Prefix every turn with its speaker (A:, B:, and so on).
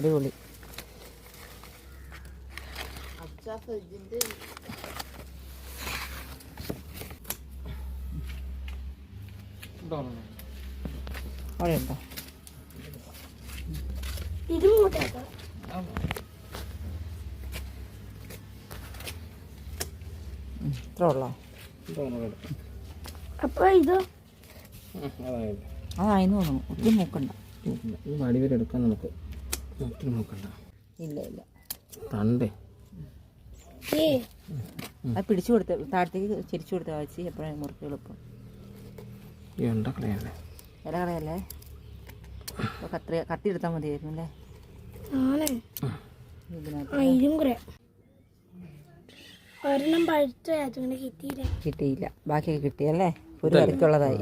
A: അടിപൊളി. അവിടെ ഉണ്ടോ ഇത്ര ഉള്ളോ?
B: അപ്പൊ ഇത്?
C: അതായത്
A: അതായിരുന്നു തോന്നുന്നു. ഒത്തിരി മൂക്കണ്ട.
C: ഈ എടുക്കാൻ നമുക്ക്. ഒത്തിരി നോക്കണ്ട.
A: ഇല്ല ഇല്ല.
C: തണ്ടേ.
B: ഏ
A: അത് പിടിച്ചു കൊടുത്ത താഴത്തേക്ക് ചിരിച്ചു കൊടുത്ത വാച്ചി എപ്പോഴാണ് മുറുക്കി എളുപ്പം ഇല കളയല്ലേ? കത്തി കത്തി എടുത്താൽ മതിയായിരുന്നു അല്ലേ?
B: കിട്ടിയില്ല.
A: കിട്ടിയില്ല. ബാക്കിയൊക്കെ കിട്ടിയല്ലേ? ഒരു കറിക്കുള്ളതായി